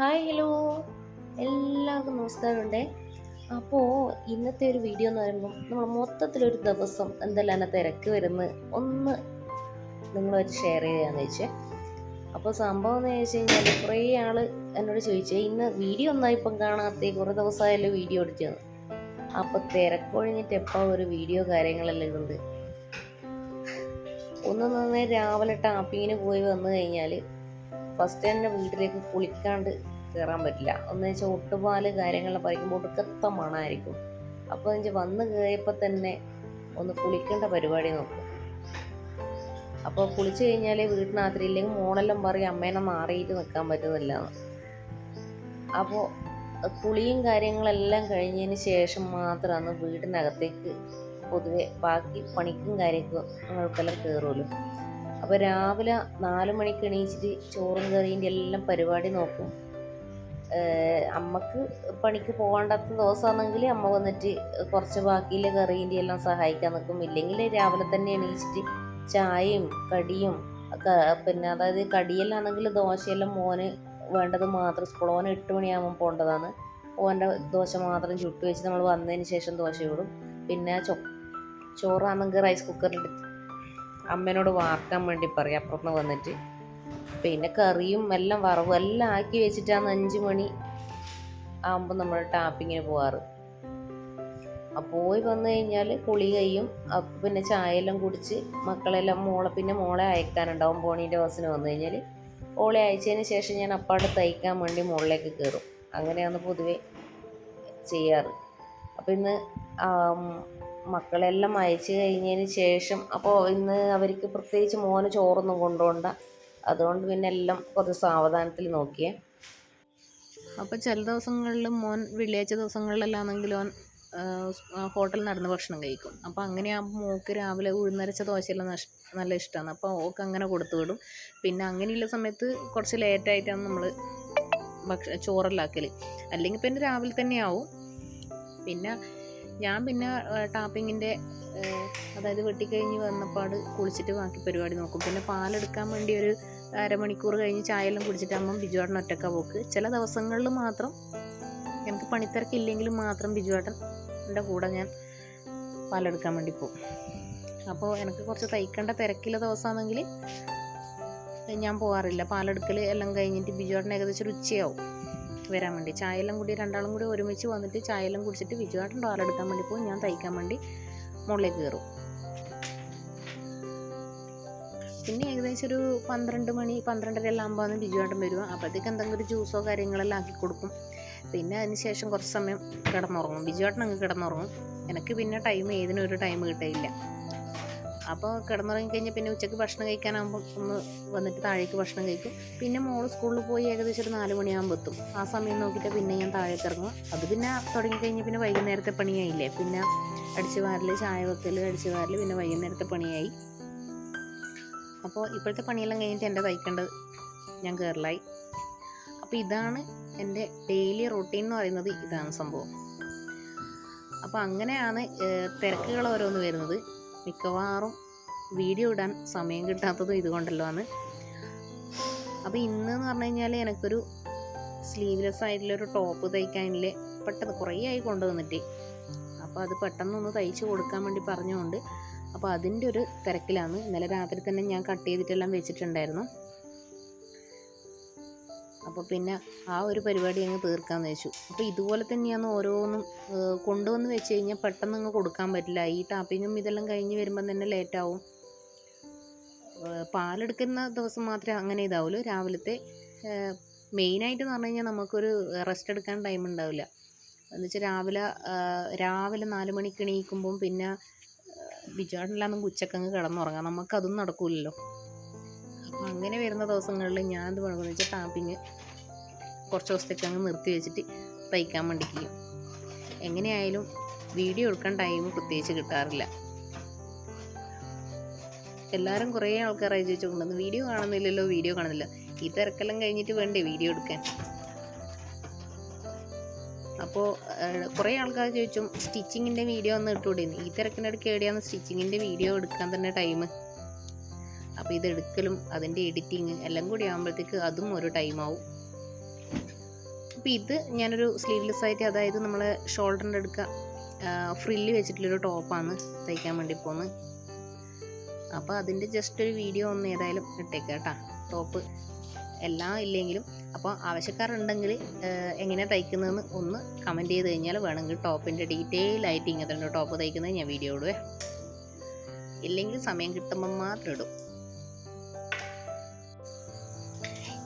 Hi hello എല്ലാവർക്കും നമസ്കാരമുണ്ടേ. അപ്പോൾ ഇന്നത്തെ ഒരു വീഡിയോ എന്ന് പറയുമ്പോൾ നമ്മൾ മൊത്തത്തിലൊരു ദിവസം എന്തെല്ലാം തിരക്ക് വരുന്നത് ഒന്ന് നിങ്ങളൊരു ഷെയർ ചെയ്യാന്ന് വെച്ചേ അപ്പോൾ സംഭവം എന്ന് വെച്ച് കഴിഞ്ഞാൽ കുറേ ആൾ എന്നോട് ചോദിച്ചേ ഇന്ന് വീഡിയോ ഒന്നായി ഇപ്പം കാണാത്ത കുറേ ദിവസമായല്ലോ വീഡിയോ എടുത്തത്. അപ്പോൾ തിരക്കൊഴിഞ്ഞിട്ട് എപ്പോൾ ഒരു വീഡിയോ കാര്യങ്ങളെല്ലാം ഇടുന്നത്? ഒന്ന് നന്നേ രാവിലെ ടാപ്പിങ്ങിന് പോയി വന്നു കഴിഞ്ഞാൽ ഫസ്റ്റ് തന്നെ വീട്ടിലേക്ക് കുളിക്കാണ്ട് കയറാൻ പറ്റില്ല. ഒന്ന് വെച്ചാൽ ഒട്ടുപാൽ കാര്യങ്ങളെല്ലാം പറിക്കുമ്പോൾ ഒടുക്കത്ത മണമായിരിക്കും അപ്പോൾ എന്ന് വന്ന് കയറിയപ്പോൾ തന്നെ ഒന്ന് കുളിക്കേണ്ട പരിപാടി നോക്കും. അപ്പോൾ കുളിച്ച് കഴിഞ്ഞാൽ വീട്ടിനകത്ത് ഇല്ലെങ്കിൽ മോളെല്ലാം പറയും അമ്മേനെ മാറിയിട്ട് നിൽക്കാൻ പറ്റുന്നില്ല. അപ്പോൾ കുളിയും കാര്യങ്ങളെല്ലാം കഴിഞ്ഞതിന് ശേഷം മാത്രമാണ് വീടിനകത്തേക്ക് പൊതുവെ ബാക്കി പണിക്കും കാര്യങ്ങൾക്കെല്ലാം കയറുമല്ലോ അപ്പോൾ രാവിലെ നാല് മണിക്ക് എണീച്ചിട്ട് ചോറും കറിന്റെ എല്ലാം പരിപാടി നോക്കും. അമ്മയ്ക്ക് പണിക്ക് പോകേണ്ടാത്ത ദിവസമാണെങ്കിൽ അമ്മ വന്നിട്ട് കുറച്ച് ബാക്കിയിലെ കറീന്റെ എല്ലാം സഹായിക്കാൻ നിൽക്കും ഇല്ലെങ്കിൽ രാവിലെ തന്നെ എണീച്ചിട്ട് ചായയും കടിയും പിന്നെ അതായത് കടിയെല്ലാണെങ്കിൽ ദോശയെല്ലാം മോന് വേണ്ടത് മാത്രം സ്കൂൾ ഓന് എട്ട് മണിയാകുമ്പോൾ പോകേണ്ടതാണ്. ഓന്റെ ദോശ മാത്രം ചുട്ടുവെച്ച് നമ്മൾ വന്നതിന് ശേഷം ദോശ ഇടും. പിന്നെ ചോ ചോറാണെങ്കിൽ റൈസ് കുക്കറിൽ അമ്മേനോട് വാർക്കാൻ വേണ്ടി പറയും. അപ്പുറത്ത് വന്നിട്ട്. പിന്നെ കറിയും എല്ലാം വറവും എല്ലാം ആക്കി വെച്ചിട്ടാണ് അഞ്ച് മണി ആകുമ്പോൾ നമ്മൾ ടാപ്പിങ്ങിന് പോവാറ്. പോയി വന്നു കഴിഞ്ഞാൽ കുളി കഴിയും. അപ്പം പിന്നെ ചായയെല്ലാം കുടിച്ച് മക്കളെല്ലാം മോളെ പിന്നെ മോളെ അയക്കാനുണ്ടാവും. പോണീന്റെ ബസ്സിന് വന്നു കഴിഞ്ഞാൽ ഓളെ അയച്ചതിന് ശേഷം ഞാൻ അപ്പാട് തയ്ക്കാൻ വേണ്ടി മുകളിലേക്ക് കയറും അങ്ങനെയാണ് പൊതുവേ ചെയ്യാറ്. അപ്പോൾ ഇന്ന് മക്കളെല്ലാം അയച്ചു കഴിഞ്ഞതിന് ശേഷം അപ്പോൾ ഇന്ന് അവർക്ക് പ്രത്യേകിച്ച് മോന് ചോറൊന്നും കൊണ്ടുപോകണ്ട അതുകൊണ്ട് പിന്നെ എല്ലാം കുറച്ച് സാവധാനത്തിൽ നോക്കിയേ. അപ്പോൾ ചില ദിവസങ്ങളിൽ മോൻ വെള്ളിയാഴ്ച ദിവസങ്ങളിലെല്ലാണെങ്കിൽ ഓൻ ഹോട്ടലിൽ നടന്ന് ഭക്ഷണം കഴിക്കും. അപ്പോൾ അങ്ങനെയാകുമ്പോൾ മോക്ക് രാവിലെ ഉഴുന്നരച്ച ദോശയെല്ലാം നഷ് നല്ല ഇഷ്ടമാണ് അപ്പോൾ ഓക്ക് അങ്ങനെ കൊടുത്തു വിടും. പിന്നെ അങ്ങനെയുള്ള സമയത്ത് കുറച്ച് ലേറ്റായിട്ടാണ് നമ്മൾ ഭക്ഷ ചോറെല്ലാം ആക്കൽ അല്ലെങ്കിൽ പിന്നെ രാവിലെ തന്നെ ആവും. പിന്നെ ഞാൻ പിന്നെ ടാപ്പിങ്ങിന്റെ അതായത് വെട്ടിക്കഴിഞ്ഞ് വന്നപ്പാട് കുളിച്ചിട്ട് ബാക്കി പരിപാടി നോക്കും. പിന്നെ പാലെടുക്കാൻ വേണ്ടി ഒരു അരമണിക്കൂർ കഴിഞ്ഞ് ചായയെല്ലാം കുടിച്ചിട്ടാകുമ്പം ബിജുവേട്ടൻ ഒറ്റക്ക പോക്ക്. ചില ദിവസങ്ങളിൽ മാത്രം എനിക്ക് പണിത്തിരക്കില്ലെങ്കിലും മാത്രം ബിജുവേട്ടന്റെ കൂടെ ഞാൻ പാലെടുക്കാൻ വേണ്ടി പോകും. അപ്പോൾ എനിക്ക് കുറച്ച് തയ്ക്കേണ്ട തിരക്കുള്ള ദിവസമാണെങ്കിൽ ഞാൻ പോകാറില്ല പാലെടുക്കൽ എല്ലാം കഴിഞ്ഞിട്ട് ബിജുവേട്ടൻ ഏകദേശം ഒരു ഉച്ചയാവും. വരാൻ വേണ്ടി. ചായയെല്ലാം കൂടി രണ്ടാളും കൂടി ഒരുമിച്ച് വന്നിട്ട് ചായയെല്ലാം കുടിച്ചിട്ട് ബിജുവേട്ടൻ ഡോറെടുക്കാൻ വേണ്ടി പോകും ഞാൻ തയ്ക്കാൻ വേണ്ടി മുകളിലേക്ക് കയറും. പിന്നെ ഏകദേശം ഒരു പന്ത്രണ്ട് മണി പന്ത്രണ്ടര എല്ലാം ആകുമ്പോൾ ബിജുവായിട്ടും വരിക. അപ്പോഴത്തേക്ക് എന്തെങ്കിലും ഒരു ജ്യൂസോ കാര്യങ്ങളെല്ലാം ആക്കി കൊടുക്കും. പിന്നെ അതിന് ശേഷം കുറച്ച് സമയം കിടന്നുറങ്ങും. ബിജുവേട്ടൻ അങ്ങ് കിടന്നുറങ്ങും. എനിക്ക് പിന്നെ ടൈം ഏതിനും ഒരു ടൈം കിട്ടില്ല അപ്പോൾ കിടന്നുറങ്ങി കഴിഞ്ഞാൽ പിന്നെ ഉച്ചയ്ക്ക് ഭക്ഷണം കഴിക്കാനാകുമ്പോൾ ഒന്ന് വന്നിട്ട് താഴേക്ക് ഭക്ഷണം കഴിക്കും. പിന്നെ മോൾ സ്കൂളിൽ പോയി ഏകദേശം ഒരു നാല് മണിയാകുമ്പോൾ എത്തും. ആ സമയം നോക്കിയിട്ട് പിന്നെ ഞാൻ താഴേക്ക് ഇറങ്ങും അത് പിന്നെ തുടങ്ങിക്കഴിഞ്ഞ് പിന്നെ വൈകുന്നേരത്തെ പണിയായില്ലേ? പിന്നെ അടിച്ചു വാരൽ ചായ വെക്കൽ അടിച്ചു വാരൽ പിന്നെ വൈകുന്നേരത്തെ പണിയായി. അപ്പോൾ ഇപ്പോഴത്തെ പണിയെല്ലാം കഴിഞ്ഞിട്ട് എന്റെ തയ്ക്കേണ്ടത് ഞാൻ കയറലായി അപ്പോൾ ഇതാണ് എന്റെ ഡെയിലി റൊട്ടീൻ എന്ന് പറയുന്നത് ഇതാണ് സംഭവം. അപ്പോൾ അങ്ങനെയാണ് തിരക്കുകൾ ഓരോന്ന് വരുന്നത്. മിക്കവാറും വീഡിയോ ഇടാൻ സമയം കിട്ടാത്തതും ഇതുകൊണ്ടല്ലോ ആണ്. അപ്പോൾ ഇന്ന് എന്ന് പറഞ്ഞു കഴിഞ്ഞാൽ എനിക്കൊരു സ്ലീവ്ലെസ് ആയിട്ടുള്ളൊരു ടോപ്പ് തയ്ക്കാനില്ല പെട്ടെന്ന് കുറേ ആയി കൊണ്ടുവന്നിട്ട്. അപ്പോൾ അത് പെട്ടെന്നൊന്ന് തയ്ച്ച് കൊടുക്കാൻ വേണ്ടി പറഞ്ഞുകൊണ്ട് അപ്പോൾ അതിന്റെ ഒരു തിരക്കിലാണ്. ഇന്നലെ രാത്രി തന്നെ ഞാൻ കട്ട് ചെയ്തിട്ടെല്ലാം വെച്ചിട്ടുണ്ടായിരുന്നു. അപ്പോൾ പിന്നെ ആ ഒരു പരിപാടി അങ്ങ് തീർക്കാമെന്ന് വെച്ചു. അപ്പോൾ ഇതുപോലെ തന്നെയാണ് ഓരോന്നും കൊണ്ടുവന്ന് വെച്ച് കഴിഞ്ഞാൽ പെട്ടെന്ന് അങ്ങ് കൊടുക്കാൻ പറ്റില്ല. ഈ ടാപ്പിങ്ങും ഇതെല്ലാം കഴിഞ്ഞ് വരുമ്പം തന്നെ ലേറ്റാവും പാലെടുക്കുന്ന ദിവസം മാത്രമേ അങ്ങനെ ഇതാവുള്ളൂ. രാവിലത്തെ മെയിനായിട്ട് എന്ന് പറഞ്ഞു കഴിഞ്ഞാൽ നമുക്കൊരു റെസ്റ്റ് എടുക്കാൻ ടൈം ഉണ്ടാവില്ല. എന്ന് വെച്ചാൽ രാവിലെ രാവിലെ നാല് മണിക്ക് എണീക്കുമ്പം പിന്നെ ബിജുവാട്ടിലാന്ന് ഉച്ചക്കങ്ങ് കിടന്നുറങ്ങാം. നമുക്കതും നടക്കൂലല്ലോ അപ്പം അങ്ങനെ വരുന്ന ദിവസങ്ങളിൽ ഞാൻ എന്ത് പണിയെന്ന് വെച്ചാൽ ടാപ്പിങ് കുറച്ച് ദിവസത്തേക്ക് അങ്ങ് നിർത്തി വെച്ചിട്ട് തയ്ക്കാൻ വേണ്ടിക്കും എങ്ങനെയായാലും വീഡിയോ എടുക്കാൻ ടൈം പ്രത്യേകിച്ച് കിട്ടാറില്ല. എല്ലാവരും കുറേ ആൾക്കാർ അയച്ചു വെച്ചുകൊണ്ടുവന്ന് വീഡിയോ കാണുന്നില്ലല്ലോ വീഡിയോ കാണുന്നില്ല. ഈ തിരക്കെല്ലാം കഴിഞ്ഞിട്ട് വേണ്ടേ വീഡിയോ എടുക്കാൻ? അപ്പോൾ കുറേ ആൾക്കാർ ചോദിച്ചു സ്റ്റിച്ചിങ്ങിന്റെ വീഡിയോ ഒന്ന് ഇട്ടുകൂടെ? ഈ തിരക്കിനിടയ്ക്ക് എവിടെയാണ് സ്റ്റിച്ചിങ്ങിന്റെ വീഡിയോ എടുക്കാൻ തന്നെ ടൈം അപ്പോൾ ഇത് എടുക്കലും അതിന്റെ എഡിറ്റിങ് എല്ലാം കൂടി ആകുമ്പോഴത്തേക്ക് അതും ഒരു ടൈമാവും അപ്പോൾ ഇത് ഞാനൊരു സ്ലീവ്ലെസ് ആയിട്ട് അതായത് നമ്മൾ ഷോൾഡറിന്റെ അടുക്ക ഫ്രില്ല് വെച്ചിട്ടുള്ളൊരു ടോപ്പാണ് തയ്ക്കാൻ വേണ്ടി പോകുന്നത് അപ്പോൾ അതിന്റെ ജസ്റ്റ് ഒരു വീഡിയോ ഒന്ന് ഏതായാലും ഇട്ടേക്കാം കേട്ടോ. ടോപ്പ് എല്ലാം ഇല്ലെങ്കിലും അപ്പോൾ ആവശ്യക്കാരുണ്ടെങ്കിൽ എങ്ങനെയാണ് തയ്ക്കുന്നതെന്ന് ഒന്ന് കമന്റ് ചെയ്ത് കഴിഞ്ഞാൽ വേണമെങ്കിൽ ടോപ്പിന്റെ ഡീറ്റെയിൽ ആയിട്ട് ഇങ്ങനത്തെ ടോപ്പ് തയ്ക്കുന്നത് ഞാൻ വീഡിയോ ഇടുവേ. ഇല്ലെങ്കിൽ സമയം കിട്ടുമ്പോൾ മാത്രം ഇടും.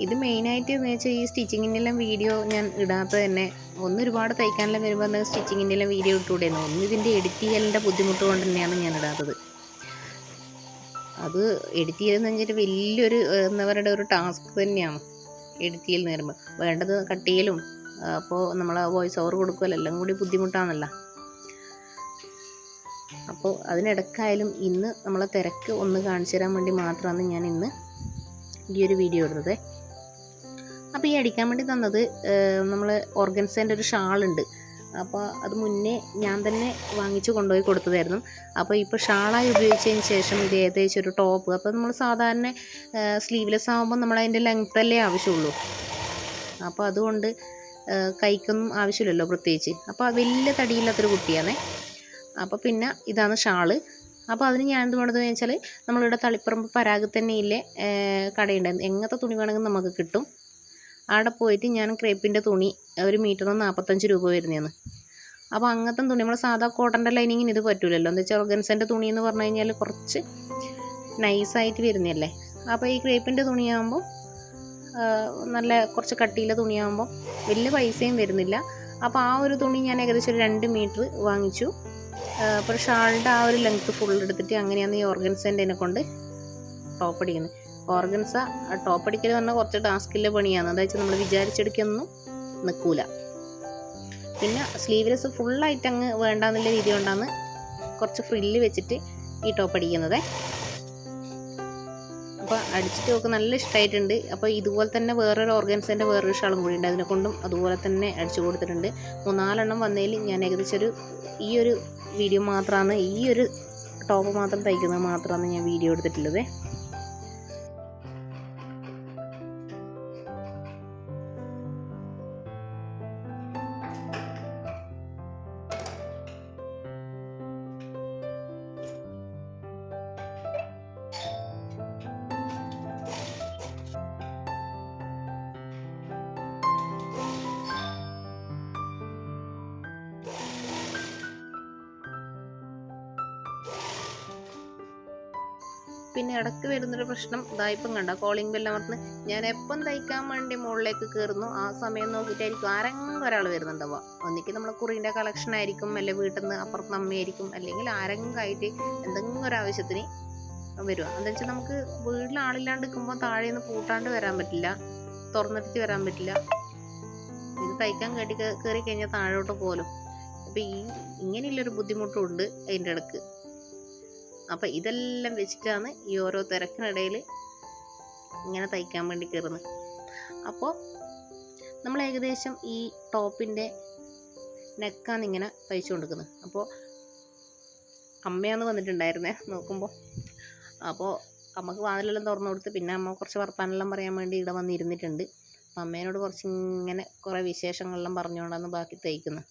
ഇത് മെയിനായിട്ട് എന്ന് വെച്ചാൽ ഈ സ്റ്റിച്ചിങ്ങിന്റെ എല്ലാം വീഡിയോ ഞാൻ ഇടാത്തത് തന്നെ ഒന്ന് ഒരുപാട് തയ്ക്കാനെല്ലാം വരുമ്പോൾ എന്നാൽ സ്റ്റിച്ചിങ്ങിന്റെ എല്ലാം വീഡിയോ ഇട്ടുകൂടെയെന്ന് ഒന്ന് ഇതിന്റെ എഡിറ്റ് ചെയ്യലിന്റെ ബുദ്ധിമുട്ട് കൊണ്ട് തന്നെയാണ് ഞാൻ ഇടാത്തത്. അത് എഡിറ്റ് ചെയ്തെന്ന് വെച്ചിട്ട് വലിയൊരു എന്താ പറയുക ഒരു ടാസ്ക് തന്നെയാണ് എഡിറ്റ് ചെയ്യൽ നേരുമ്പോൾ വേണ്ടത് കട്ട് ചെയ്യലും അപ്പോൾ നമ്മൾ വോയിസ് ഓവർ കൊടുക്കുമല്ലോ എല്ലാം കൂടി ബുദ്ധിമുട്ടാണല്ലോ. അപ്പോൾ അതിനിടക്കായാലും ഇന്ന് നമ്മളെ തിരക്ക് ഒന്ന് കാണിച്ചു തരാൻ വേണ്ടി മാത്രമാണ് ഞാൻ ഇന്ന് ഈ ഒരു വീഡിയോ ഇടുന്നത്. അപ്പോൾ ഈ അടിക്കാൻ വേണ്ടി തന്നത് നമ്മൾ ഓർഗൻസേന്റെ ഒരു ഷാളുണ്ട്. അപ്പോൾ അത് മുന്നേ ഞാൻ തന്നെ വാങ്ങിച്ച് കൊണ്ടുപോയി കൊടുത്തതായിരുന്നു. അപ്പോൾ ഇപ്പോൾ ഷാളായി ഉപയോഗിച്ചതിന് ശേഷം ഇത് ഏകദേശം ഒരു ടോപ്പ്. അപ്പോൾ നമ്മൾ സാധാരണ സ്ലീവ്ലെസ് ആകുമ്പോൾ നമ്മൾ അതിന്റെ ലെങ്ത് അല്ലേ ആവശ്യമുള്ളൂ. അപ്പോൾ അതുകൊണ്ട് കൈക്കൊന്നും ആവശ്യമില്ലല്ലോ പ്രത്യേകിച്ച്. അപ്പോൾ വലിയ തടിയില്ലാത്തൊരു കുട്ടിയാണേ. അപ്പോൾ പിന്നെ ഇതാണ് ഷാൾ. അപ്പോൾ അതിന് ഞാൻ എന്ത് വേണ്ടതെന്ന് വെച്ചാൽ നമ്മളിവിടെ തളിപ്പറമ്പ് പരാഗ് തന്നെയില്ലേ കടയുണ്ടായിരുന്നു. എങ്ങനത്തെ തുണി വേണമെങ്കിൽ നമുക്ക് കിട്ടും. അവിടെ പോയിട്ട് ഞാൻ ക്രേപ്പിന്റെ തുണി ഒരു മീറ്ററിന് നാൽപ്പത്തഞ്ച് രൂപ വരുന്നതാണ് അപ്പോൾ അങ്ങനത്തെ തുണി നമ്മൾ സാധാ കോട്ടന്റെ ലൈനിങ്ങിന് ഇത് പറ്റൂലല്ലോ. എന്താ വെച്ചാൽ ഓർഗൻസന്റെ തുണി എന്ന് പറഞ്ഞു കഴിഞ്ഞാൽ കുറച്ച് നൈസായിട്ട് വരുന്നതല്ലേ. അപ്പോൾ ഈ ക്രേപ്പിന്റെ തുണിയാകുമ്പോൾ നല്ല കുറച്ച് കട്ടിയിലെ തുണിയാകുമ്പോൾ വലിയ പൈസയും വരുന്നില്ല. അപ്പോൾ ആ ഒരു തുണി ഞാൻ ഏകദേശം ഒരു രണ്ട് മീറ്റർ വാങ്ങിച്ചു. അപ്പോൾ ഷാളിന്റെ ആ ഒരു ലെങ്ത്ത് ഫുൾ എടുത്തിട്ട് അങ്ങനെയാണ് ഈ ഓർഗൻസന്റെ കൊണ്ട് ടോപ്പ് അടിക്കുന്നത് ഓർഗൻസ ടോപ്പ് അടിക്കൽ പറഞ്ഞാൽ കുറച്ച് ടാസ്കിലെ പണിയാണ്. അതായത് നമ്മൾ വിചാരിച്ചെടുക്കൊന്നും നിൽക്കൂല പിന്നെ സ്ലീവ്ലെസ് ഫുള്ളായിട്ട് അങ്ങ് വേണ്ടാന്നുള്ള രീതി കൊണ്ടാണ് കുറച്ച് ഫ്രില്ല് വെച്ചിട്ട് ഈ ടോപ്പ് അടിക്കുന്നത് അപ്പോൾ അടിച്ചിട്ട് നോക്ക് നല്ല ഇഷ്ടമായിട്ടുണ്ട് അപ്പോൾ ഇതുപോലെ തന്നെ വേറൊരു ഓർഗൻസിന്റെ വേറൊരു ഷാളും കൂടി ഉണ്ട്. അതിനെ കൊണ്ടും അതുപോലെ തന്നെ അടിച്ചു കൊടുത്തിട്ടുണ്ട്. മൂന്നാലെണ്ണം വന്നതിൽ ഞാൻ ഏകദേശം ഒരു ഈ ഒരു വീഡിയോ മാത്രമാണ് ഈ ഒരു ടോപ്പ് മാത്രം തയ്ക്കുന്നത് മാത്രമാണ് ഞാൻ വീഡിയോ എടുത്തിട്ടുള്ളത്. പിന്നെ ഇടയ്ക്ക് വരുന്നൊരു പ്രശ്നം ഇതായിപ്പം കണ്ട കോളിംഗ് ബെല്ലമർന്ന് ഞാൻ എപ്പം തയ്ക്കാൻ വേണ്ടി മുകളിലേക്ക് കയറുന്നു ആ സമയം നോക്കിയിട്ടായിരിക്കും. ആരെങ്കിലും ഒരാൾ വരുന്നുണ്ടാവുക. ഒന്നിക്ക് നമ്മൾ കുറീന്റെ കളക്ഷൻ ആയിരിക്കും അല്ലെ വീട്ടിൽ നിന്ന് അപ്പുറത്ത് അമ്മയായിരിക്കും അല്ലെങ്കിൽ ആരെങ്കിലും ആയിട്ട് എന്തെങ്കിലും ഒരു ആവശ്യത്തിന് വരിക എന്താ വെച്ചാൽ നമുക്ക് വീട്ടിൽ ആളില്ലാണ്ട് നിൽക്കുമ്പോൾ താഴെ നിന്ന് പൂട്ടാണ്ട് വരാൻ പറ്റില്ല തുറന്നിട്ട് വരാൻ പറ്റില്ല. ഇത് തയ്ക്കാൻ കേട്ടി കയറി കഴിഞ്ഞാൽ താഴോട്ട് പോലും. അപ്പം ഈ ഇങ്ങനെയുള്ളൊരു ബുദ്ധിമുട്ടുണ്ട് അതിന്റെ ഇടയ്ക്ക് അപ്പം ഇതെല്ലാം വെച്ചിട്ടാണ് ഈ ഓരോ തിരക്കിനിടയിൽ ഇങ്ങനെ തയ്ക്കാൻ വേണ്ടി കയറുന്നത്. അപ്പോൾ നമ്മൾ ഏകദേശം ഈ ടോപ്പിന്റെ നെക്കാണ് ഇങ്ങനെ തയ്ച്ചു കൊടുക്കുന്നത് അപ്പോൾ അമ്മയാണ് വന്നിട്ടുണ്ടായിരുന്നേ നോക്കുമ്പോൾ അപ്പോൾ അമ്മയ്ക്ക് വാതിലെല്ലാം തുറന്നു കൊടുത്ത് പിന്നെ അമ്മ കുറച്ച് വർത്താനെല്ലാം പറയാൻ വേണ്ടി ഇവിടെ വന്നിരുന്നിട്ടുണ്ട്. അപ്പം അമ്മേനോട് കുറച്ച് ഇങ്ങനെ കുറേ വിശേഷങ്ങളെല്ലാം പറഞ്ഞുകൊണ്ടാണ് ബാക്കി തയ്ക്കുന്നത്.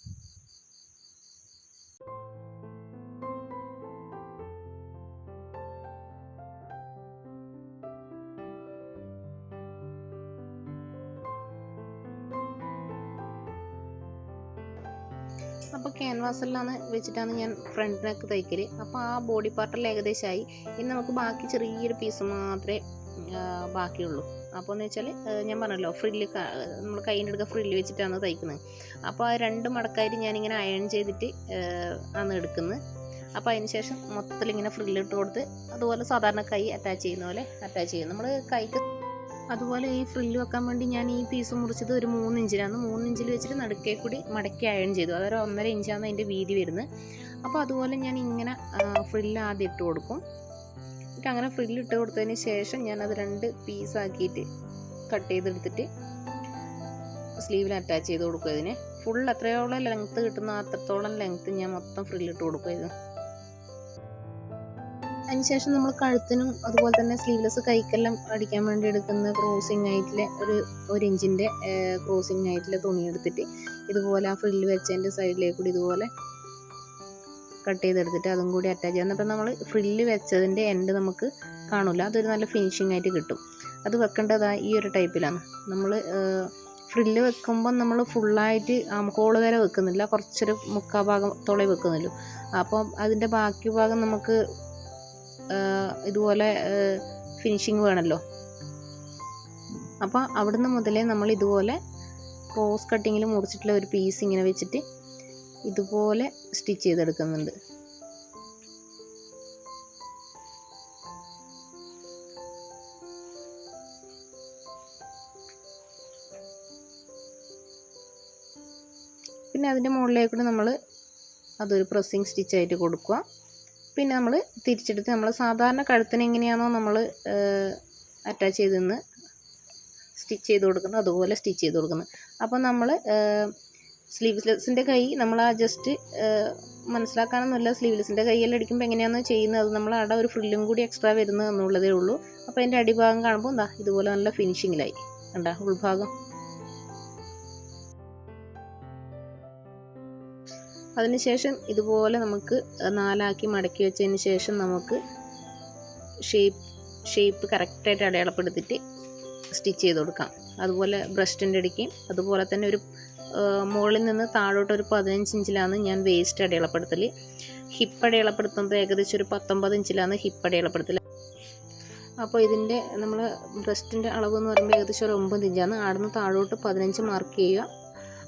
ക്യാൻവാസിലാണ് വെച്ചിട്ടാണ് ഞാൻ ഫ്രണ്ടിനൊക്കെ തയ്ക്കൽ അപ്പോൾ ആ ബോഡി പാർട്ടെല്ലാം ഏകദേശമായി ഇനി നമുക്ക് ബാക്കി ചെറിയൊരു പീസ് മാത്രമേ ബാക്കിയുള്ളൂ. അപ്പോൾ എന്ന് വെച്ചാൽ ഞാൻ പറഞ്ഞല്ലോ ഫ്രില്ല് നമ്മൾ കയ്യിന്റെ എടുക്കുക ഫ്രില്ല് വെച്ചിട്ടാണ് തയ്ക്കുന്നത്. അപ്പോൾ ആ രണ്ട് മടക്കായിട്ട് ഞാനിങ്ങനെ അയൺ ചെയ്തിട്ട് ആണ് എടുക്കുന്നത്. അപ്പോൾ അതിന് ശേഷം മൊത്തത്തിൽ ഇങ്ങനെ ഫ്രില്ല് ഇട്ട് കൊടുത്ത് അതുപോലെ സാധാരണ കൈ അറ്റാച്ച് ചെയ്യുന്ന പോലെ അറ്റാച്ച് ചെയ്യും നമ്മൾ കൈക്ക് അതുപോലെ ഈ ഫ്രില്ല് വെക്കാൻ വേണ്ടി ഞാൻ ഈ പീസ് മുറിച്ചത് ഒരു മൂന്ന് ഇഞ്ചിലാണ്. മൂന്ന് ഇഞ്ചിൽ വെച്ചിട്ട് നടുക്കേ കൂടി മടക്കി അയൺ ചെയ്തു. അതൊരു ഒന്നര ഇഞ്ചാണ് അതിന്റെ വീതി വരുന്നത്. അപ്പോൾ അതുപോലെ ഞാൻ ഇങ്ങനെ ഫ്രില്ല് ആദ്യം ഇട്ട് കൊടുക്കും. എന്നിട്ട് അങ്ങനെ ഫ്രില്ല് ഇട്ട് കൊടുത്തതിന് ശേഷം ഞാൻ അത് രണ്ട് പീസാക്കിയിട്ട് കട്ട് ചെയ്തെടുത്തിട്ട് സ്ലീവിൽ അറ്റാച്ച് ചെയ്ത് കൊടുക്കും ഇതിന്. ഫുൾ എത്രയോളം ലെങ്ത്ത് കിട്ടുന്ന അത്രത്തോളം ലെങ്ത്ത് ഞാൻ മൊത്തം ഫ്രില്ലിട്ട് കൊടുക്കും ഇത്. അതിനുശേഷം നമ്മൾ കഴുത്തിനും അതുപോലെ തന്നെ സ്ലീവ്ലെസ് കൈക്കെല്ലാം അടിക്കാൻ വേണ്ടി എടുക്കുന്ന ക്രോസിങ് ആയിട്ടുള്ള ഒരു ഒരു ഇഞ്ചിന്റെ ക്രോസിങ് ആയിട്ടുള്ള തുണി എടുത്തിട്ട് ഇതുപോലെ ആ ഫ്രില്ല് വെച്ചതിന്റെ സൈഡിലേക്ക് കൂടി ഇതുപോലെ കട്ട് ചെയ്തെടുത്തിട്ട് അതും കൂടി അറ്റാച്ച് ചെയ്യാം. എന്നിട്ട് നമ്മൾ ഫ്രില്ല് വെച്ചതിന്റെ എൻഡ് നമുക്ക് കാണില്ല അതൊരു നല്ല ഫിനിഷിംഗ് ആയിട്ട് കിട്ടും. അത് വെക്കേണ്ടത് ഈ ഒരു ടൈപ്പിലാണ് നമ്മൾ ഫ്രില്ല് വെക്കുമ്പം നമ്മൾ ഫുള്ളായിട്ട് ആമക്കോൾ വരെ വെക്കുന്നില്ല. കുറച്ചൊരു മുക്കാ ഭാഗത്തോളം വെക്കുന്നുള്ളൂ അപ്പം അതിന്റെ ബാക്കി ഭാഗം നമുക്ക് ഇതുപോലെ ഫിനിഷിങ് വേണമല്ലോ അപ്പോൾ അവിടുന്ന് മുതലേ നമ്മൾ ഇതുപോലെ ക്രോസ് കട്ടിങ്ങിൽ മുറിച്ചിട്ടുള്ള ഒരു പീസ് ഇങ്ങനെ വെച്ചിട്ട് ഇതുപോലെ സ്റ്റിച്ച് ചെയ്തെടുക്കുന്നുണ്ട്. പിന്നെ അതിന്റെ മുകളിലേക്കൂടെ നമ്മൾ അതൊരു പ്രസ്സിങ് സ്റ്റിച്ചായിട്ട് കൊടുക്കുക. പിന്നെ നമ്മൾ തിരിച്ചെടുത്ത് നമ്മൾ സാധാരണ കഴുത്തിന് എങ്ങനെയാണോ നമ്മൾ അറ്റാച്ച് ചെയ്ത് നിന്ന് സ്റ്റിച്ച് ചെയ്ത് കൊടുക്കുന്നത് അതുപോലെ സ്റ്റിച്ച് ചെയ്ത് കൊടുക്കുന്നത്. അപ്പോൾ നമ്മൾ സ്ലീവ്ലെസ്സിന്റെ കൈ നമ്മൾ ആ ജസ്റ്റ് മനസ്സിലാക്കാനൊന്നുമില്ല. സ്ലീവ്ലെസ്സിന്റെ കൈയെല്ലാം അടിക്കുമ്പോൾ എങ്ങനെയാണോ ചെയ്യുന്നത് അത് നമ്മൾ അവിടെ ഒരു ഫ്രില്ലും കൂടി എക്സ്ട്രാ വരുന്നത് എന്നുള്ളതേ ഉള്ളൂ. അപ്പോൾ അതിന്റെ അടിഭാഗം കാണുമ്പോൾ എന്താ ഇതുപോലെ നല്ല ഫിനിഷിങ്ങിലായി ഉണ്ടാ ഉൾഭാഗം. അതിനുശേഷം ഇതുപോലെ നമുക്ക് നാലാക്കി മടക്കി വെച്ചതിന് ശേഷം നമുക്ക് ഷേപ്പ് ഷേപ്പ് കറക്റ്റായിട്ട് അടയാളപ്പെടുത്തിയിട്ട് സ്റ്റിച്ച് ചെയ്ത് കൊടുക്കാം. അതുപോലെ ബ്രസ്റ്റിന്റെ അടിക്കും അതുപോലെ തന്നെ ഒരു മുകളിൽ നിന്ന് താഴോട്ട് ഒരു പതിനഞ്ച് ഇഞ്ചിലാണ് ഞാൻ വേസ്റ്റ് അടയാളപ്പെടുത്തൽ ഹിപ്പ് അടയാളപ്പെടുത്തുന്നത് ഏകദേശം ഒരു പത്തൊമ്പത് ഇഞ്ചിലാണ് ഹിപ്പ് അടയാളപ്പെടുത്തൽ അപ്പോൾ ഇതിന്റെ നമ്മൾ ബ്രസ്റ്റിന്റെ അളവ് എന്ന് പറയുമ്പോൾ ഏകദേശം ഒരു ഒമ്പത് ഇഞ്ചാണ്. ആടുന്ന് താഴോട്ട് പതിനഞ്ച് മാർക്ക് ചെയ്യുക.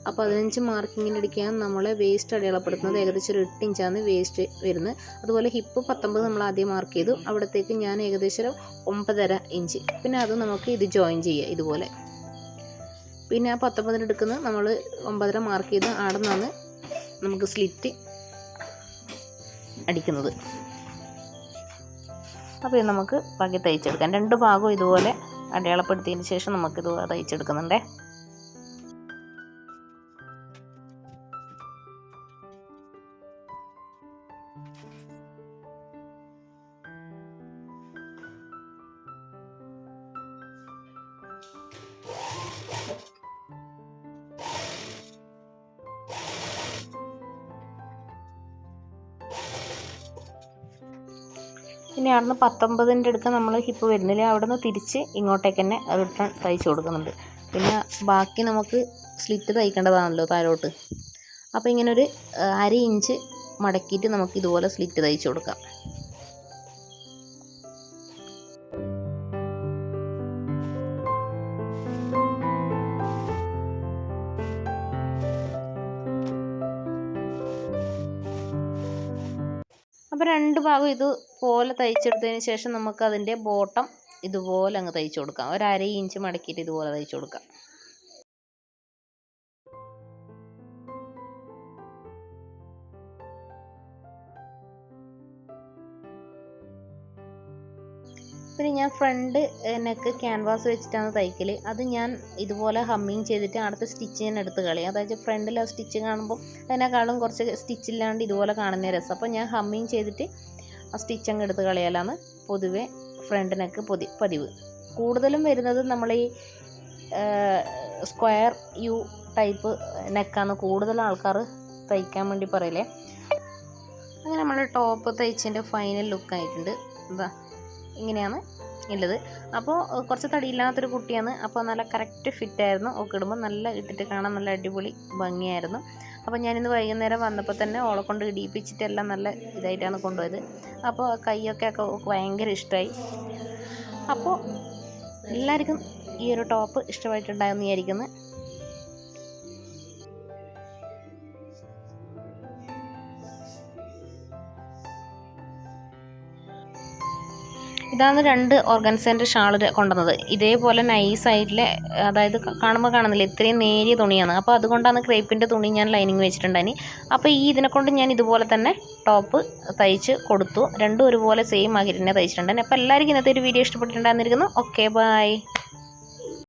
ആ പതിനഞ്ച് മാർക്കിങ്ങിന് അടിക്കാൻ നമ്മൾ വേസ്റ്റ് അടയാളപ്പെടുത്തുന്നത്. ഏകദേശം ഒരു എട്ട് ഇഞ്ചാണ് വേസ്റ്റ് വരുന്നത്. അതുപോലെ ഹിപ്പ് പത്തൊമ്പത് നമ്മൾ ആദ്യം മാർക്ക് ചെയ്തു. അവിടത്തേക്ക് ഞാൻ ഏകദേശം ഒമ്പതര ഇഞ്ച് പിന്നെ അത് നമുക്ക് ഇത് ജോയിൻ ചെയ്യുക ഇതുപോലെ. പിന്നെ ആ പത്തൊമ്പതിന് എടുക്കുന്നത് നമ്മൾ ഒമ്പതര മാർക്ക് ചെയ്ത് അവിടെ നിന്നാണ് നമുക്ക് സ്ലിറ്റ് അടിക്കുന്നത്. അപ്പോൾ നമുക്ക് ബാക്കി തയ്ച്ചെടുക്കാം. രണ്ട് ഭാഗവും ഇതുപോലെ അടയാളപ്പെടുത്തിയതിന് ശേഷം നമുക്കിത് തയ്ച്ചെടുക്കുന്നുണ്ടേ. ഇനി അവിടുന്ന് പത്തൊമ്പതിന്റെ അടുത്ത് നമ്മൾ ഹിപ്പ് വരുന്നില്ല അവിടെ നിന്ന് തിരിച്ച് ഇങ്ങോട്ടേക്ക് തന്നെ റിട്ടേൺ തയ്ച്ച് കൊടുക്കുന്നുണ്ട്. പിന്നെ ബാക്കി നമുക്ക് സ്ലിറ്റ് തയ്ക്കേണ്ടതാണല്ലോ താഴോട്ട്. അപ്പോൾ ഇങ്ങനെ ഒരു അര ഇഞ്ച് മടക്കിയിട്ട് നമുക്ക് ഇതുപോലെ സ്ലിറ്റ് തയ്ച്ച് കൊടുക്കാം. അപ്പോൾ രണ്ട് ഭാഗം ഇതുപോലെ തയ്ച്ചെടുത്തതിന് ശേഷം നമുക്ക് അതിന്റെ ബോട്ടം ഇതുപോലെ അങ്ങ് തയ്ച്ചു കൊടുക്കാം. ഒരു അര ഇഞ്ച് മടക്കിയിട്ട് ഇതുപോലെ തയ്ച്ചു കൊടുക്കാം. പിന്നെ ഞാൻ ഫ്രണ്ട് നെക്ക് ക്യാൻവാസ് വെച്ചിട്ടാണ് തയ്ക്കൽ അത് ഞാൻ ഇതുപോലെ ഹമ്മിങ് ചെയ്തിട്ട് അടുത്ത സ്റ്റിച്ച് ഞാൻ എടുത്ത് കളയും. അതായത് ഫ്രണ്ടിൽ ആ സ്റ്റിച്ച് കാണുമ്പോൾ അതിനേക്കാളും കുറച്ച് സ്റ്റിച്ചില്ലാണ്ട് ഇതുപോലെ കാണുന്ന രസം. അപ്പോൾ ഞാൻ ഹമ്മിങ് ചെയ്തിട്ട് ആ സ്റ്റിച്ച് അങ്ങ് എടുത്ത് കളയാലാണ് പൊതുവെ ഫ്രണ്ട് നെക്ക് പൊതി പതിവ്. കൂടുതലും വരുന്നത് നമ്മൾ ഈ സ്ക്വയർ യു ടൈപ്പ് നെക്കാണ് കൂടുതൽ ആൾക്കാർ തയ്ക്കാൻ വേണ്ടി പറയില്ലേ അങ്ങനെ നമ്മൾ ടോപ്പ് തയ്ച്ചതിന്റെ ഫൈനൽ ലുക്കായിട്ടുണ്ട് എന്താ ഇങ്ങനെയാണ് ഉള്ളത്. അപ്പോൾ കുറച്ച് തടിയില്ലാത്തൊരു കുട്ടിയാണ്. അപ്പോൾ നല്ല കറക്റ്റ് ഫിറ്റായിരുന്നു ഒക്കെ ഇടുമ്പോൾ നല്ല ഇട്ടിട്ട് കാണാൻ നല്ല അടിപൊളി ഭംഗിയായിരുന്നു. അപ്പോൾ ഞാനിന്ന് വൈകുന്നേരം വന്നപ്പോൾ തന്നെ ഓളെ കൊണ്ട് ഇടിയിപ്പിച്ചിട്ടെല്ലാം നല്ല ഇതായിട്ടാണ് കൊണ്ടുപോയത്. അപ്പോൾ കൈയൊക്കെ ഒക്കെ ഭയങ്കര ഇഷ്ടമായി അപ്പോൾ എല്ലാവർക്കും ഈ ഒരു ടോപ്പ് ഇഷ്ടമായിട്ടുണ്ടായിരുന്നു വിചാരിക്കുന്നു. ഇതാണ് രണ്ട് ഓർഗൻസേന്റെ ഷാൾ കൊണ്ടുവന്നത്. ഇതേപോലെ നൈസായിട്ടുള്ള അതായത് കാണുമ്പോൾ കാണുന്നില്ല ഇത്രയും നേരിയ തുണിയാണ്. അപ്പോൾ അതുകൊണ്ടാണ് ക്രേപ്പിന്റെ തുണി ഞാൻ ലൈനിങ് വെച്ചിട്ടുണ്ടായിന് അപ്പോൾ ഈ ഇതിനെ കൊണ്ട് ഞാൻ ഇതുപോലെ തന്നെ ടോപ്പ് തയ്ച്ച് കൊടുത്തു. രണ്ടും ഒരുപോലെ സെയിം ആക്കി തന്നെ തയ്ച്ചിട്ടുണ്ടായിരുന്നു അപ്പോൾ എല്ലാവർക്കും ഇന്നത്തെ ഒരു വീഡിയോ ഇഷ്ടപ്പെട്ടിട്ടുണ്ടായിരുന്നിരിക്കുന്നു. Okay bye